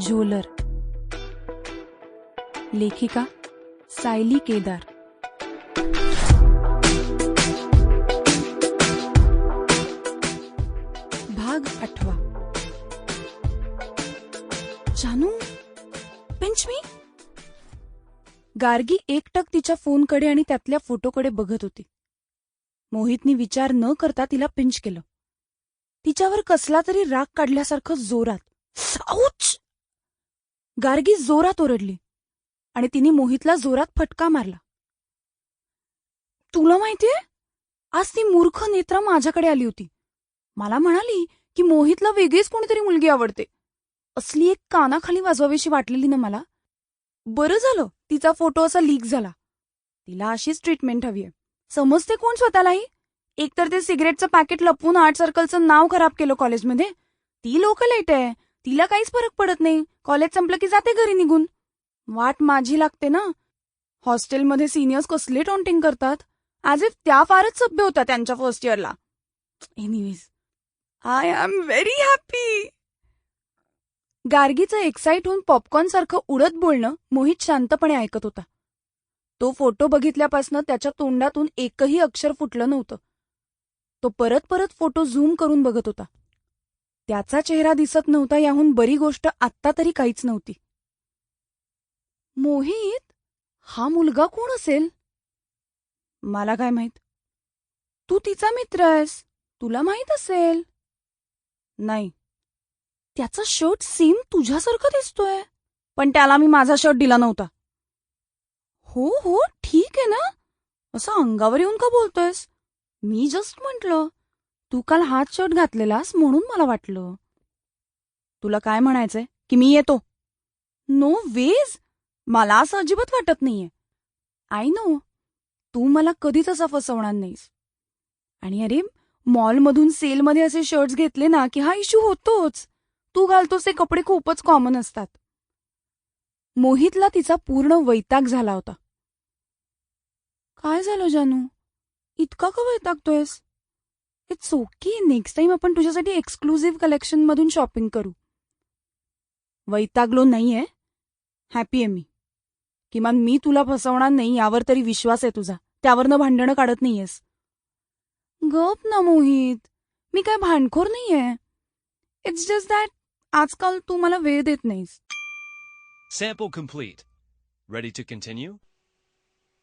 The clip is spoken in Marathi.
झोलर लेखिका सायली केदार। भाग आठवा। जानू पिंच मी? गार्गी एकटक तिच्या फोनकडे आणि त्यातल्या फोटोकडे बघत होती. मोहितनी विचार न करता तिला पिंच केलं. तिच्यावर कसला तरी राग काढल्यासारखं जोरात. औच! गार्गी जोरात ओरडली आणि तिने मोहितला जोरात फटका मारला. तुला माहितीये आज ती मूर्ख नेत्रा माझ्याकडे आली होती. मला म्हणाली की मोहितला वेगळीच कोणीतरी मुलगी आवडते. असली एक कानाखाली वाजवावीशी वाटलेली ना मला. बरं झालं तिचा फोटो असा लीक झाला. तिला अशीच ट्रीटमेंट हवी आहे. समजते कोण स्वतःलाही? एकतर ते सिगरेटचं पॅकेट लपवून आर्ट सर्कलचं नाव खराब केलं कॉलेजमध्ये. ती लोकल एट आहे तिला काहीच फरक पडत नाही. कॉलेज संपलं की जाते घरी निघून. वाट माझी लागते ना. हॉस्टेलमध्ये सिनियर्स कसले टॉन्टिंग करतात. ॲज इफ त्या फारच सभ्य होत्या त्यांच्या फर्स्ट इयरला anyways I am very happy गार्गीचं excite होऊन पॉपकॉर्न सारखं उडत बोलणं मोहित शांतपणे ऐकत होता. तो फोटो बघितल्यापासनं त्याच्या तोंडातून एकही अक्षर फुटलं नव्हतं. तो परत परत फोटो झूम करून बघत होता. त्याचा चेहरा दिसत नव्हता याहून बरी गोष्ट आत्ता तरी काहीच नव्हती. मोहित? हा मुलगा कोण असेल? मला काय माहीत. तू तिचा मित्र आहेस. तुला माहीत असेल? नाही. त्याचा शर्ट सेम तुझ्यासारखा दिसतोय. पण त्याला मी माझा शर्ट दिला नव्हता. हो हो ठीक आहे ना? असं अंगावर येऊन का बोलतोयस? मी जस्ट म्हटलं. तू काल हात शर्ट घातलेलास म्हणून मला वाटलं. तुला काय म्हणायचंय? की मी येतो? No ways? मला असं अजिबात वाटत नाहीये. I know. तू मला कधीच असा फसवणार नाहीस. आणि अरे मॉलमधून सेलमध्ये असे शर्ट्स घेतले ना की हा इश्यू होतोच. तू घालतोस ते कपडे खूपच कॉमन असतात. मोहितला तिचा पूर्ण वैताग झाला होता. काय झालं जानू? इतका का वैतागतोयस? इट्स ओके नेक्स्ट टाइम आपण तुझ्यासाठी एक्सक्लुझिव्ह कलेक्शन मधून शॉपिंग करू. वैतागलो नाहीये हॅपी आहे मी. किमान मी तुला फसवणार नाही यावर तरी विश्वास आहे तुझा. त्यावरनं भांडणं काढत नाहीयेस. गप ना मोहित. मी काय भांडखोर नाहीये इट्स जस्ट दॅट आजकाल तू मला वेळ देत नाहीस. Sample complete. Ready to continue?